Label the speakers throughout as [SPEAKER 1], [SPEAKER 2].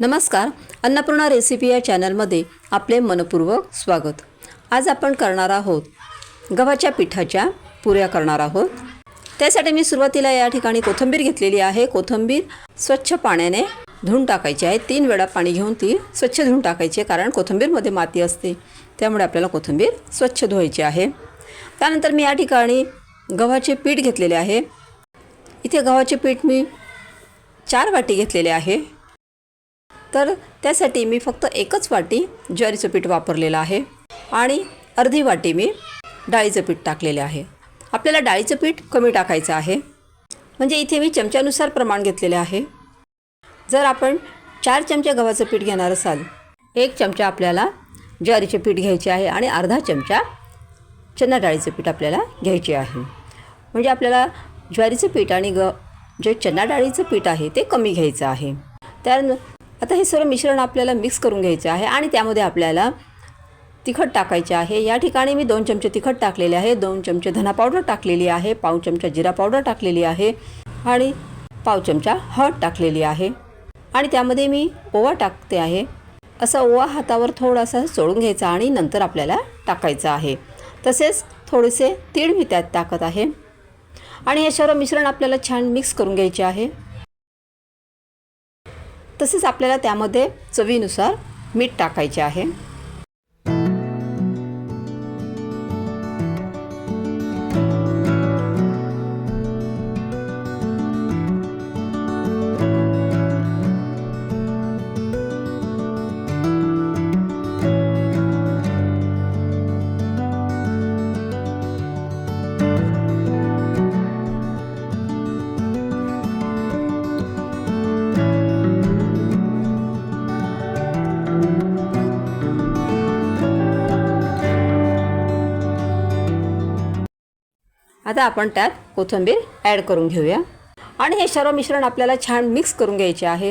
[SPEAKER 1] नमस्कार अन्नपूर्णा रेसिपी या चॅनलमध्ये आपले मनपूर्वक स्वागत. आज आपण करणार आहोत गव्हाच्या पिठाच्या पुऱ्या करणार आहोत. त्यासाठी मी सुरुवातीला या ठिकाणी कोथिंबीर घेतलेली आहे. कोथिंबीर स्वच्छ पाण्याने धुवून टाकायची आहे. तीन वेळा पाणी घेऊन ती स्वच्छ धुवून टाकायची आहे कारण कोथिंबीरमध्ये माती असते. त्यामुळे आपल्याला कोथिंबीर स्वच्छ धुवायची आहे. त्यानंतर मी या ठिकाणी गव्हाचे पीठ घेतलेले आहे. इथे गव्हाचे पीठ मी चार वाटी घेतलेले आहे. तर त्यासाठी मी फक्त एकच वाटी ज्वारीचं पीठ वापरलेलं आहे आणि अर्धी वाटी मी डाळीचं पीठ टाकलेले आहे. आपल्याला डाळीचं पीठ कमी टाकायचं आहे. म्हणजे इथे मी चमच्यानुसार प्रमाण घेतलेले आहे. जर आपण चार चमचे गव्हाचं पीठ घेणार असाल एक चमचा आपल्याला ज्वारीचे पीठ घ्यायचे आहे आणि अर्धा चमचा चना डाळीचं पीठ आपल्याला घ्यायचे आहे. म्हणजे आपल्याला ज्वारीचं पीठ आणि ग जे चना डाळीचं पीठ आहे ते कमी घ्यायचं आहे. त्या आता हे सर्व मिश्रण आपल्याला मिक्स करून घ्यायचं आहे आणि त्यामध्ये आपल्याला तिखट टाकायचे आहे. या ठिकाणी मी दोन चमचे तिखट टाकलेले आहे. दोन चमचे धना पावडर टाकलेली आहे. पाव चमचा जिरा पावडर टाकलेली आहे. आणि पाव चमचा हळद टाकलेली आहे. आणि त्यामध्ये मी ओवा टाकते आहे. असा ओवा हातावर थोडासा सोडून घ्यायचा आणि नंतर आपल्याला टाकायचा आहे. तसेच थोडेसे तीळ मी त्यात टाकत आहे. आणि हे सर्व मिश्रण आपल्याला छान मिक्स करून घ्यायचे आहे. तसेच आपल्याला त्यामध्ये चवीनुसार मीठ टाकायचे आहे. आता आपण त्यात कोथिंबीर ॲड करून घेऊया. आणि हे सर्व मिश्रण आपल्याला छान मिक्स करून घ्यायचे आहे.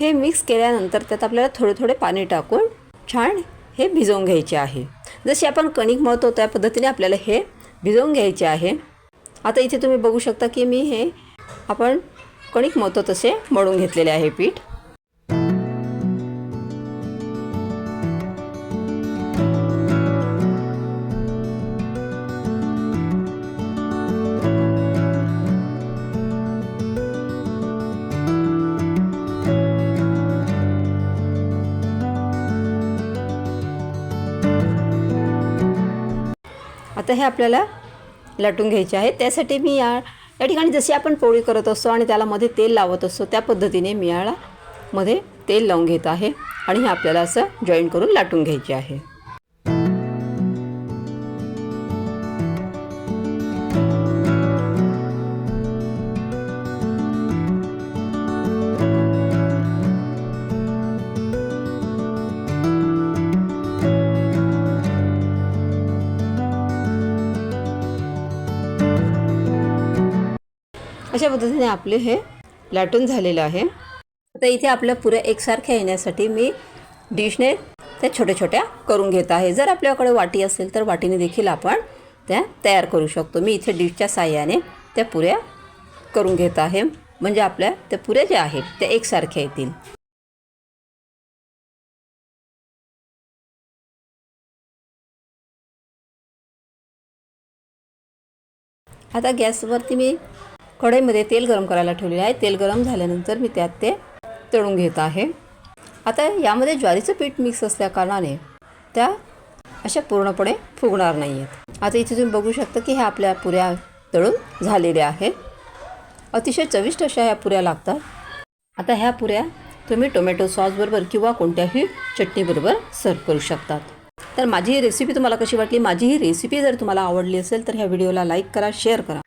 [SPEAKER 1] हे मिक्स केल्यानंतर त्यात आपल्याला थोडे थोडे पाणी टाकून छान हे भिजवून घ्यायचे आहे. जसे आपण कणिक मळतो त्या पद्धतीने आपल्याला हे भिजवून घ्यायचे आहे. आता इथे तुम्ही बघू शकता की मी हे आपण कणिक मळतो तसे मळून घेतलेले आहे पीठ. आता हे आपल्याला लाटून घ्यायचे आहे त्यासाठी मी या या ठिकाणी जशी आपण पोळी करत असतो आणि त्याला मध्ये तेल लावत असतो त्या पद्धतीने मी याला मध्ये तेल लावून घेत आहे. आणि हे आपल्याला असं जॉईन करून लाटून घ्यायचे आहे. अशा पद्धतीने आपले हे लाटून झालेलं आहे. आता इथे आपल्या पुऱ्या एकसारख्या येण्यासाठी मी डिशने त्या छोट्या छोट्या करून घेत आहे. जर आपल्याकडे वाटी असेल तर वाटीने देखील आपण त्या तयार करू शकतो. मी इथे डिशच्या साह्याने त्या पुऱ्या करून घेत आहे. म्हणजे आपल्या त्या पुऱ्या ज्या आहेत त्या एकसारख्या येतील. आता गॅसवरती मी कढईमध्ये तेल गरम करायला ठेवलेले आहे. तेल गरम झाल्यानंतर मी त्यात ते तळून घेत आहे. आता यामध्ये ज्वारीचं पीठ मिक्स असल्याकारणाने त्या अशा पूर्णपणे फुगणार नाही आहेत आता इथे तुम्ही बघू शकता की ह्या आपल्या पुऱ्या तळून झालेल्या आहेत. अतिशय चविष्ट अशा ह्या पुऱ्या लागतात. आता ह्या पुऱ्या तुम्ही टोमॅटो सॉसबरोबर किंवा कोणत्याही चटणीबरोबर सर्व करू शकतात. तर माझी ही रेसिपी तुम्हाला कशी वाटली? माझी ही रेसिपी जर तुम्हाला आवडली असेल तर ह्या व्हिडिओला लाईक करा शेअर करा.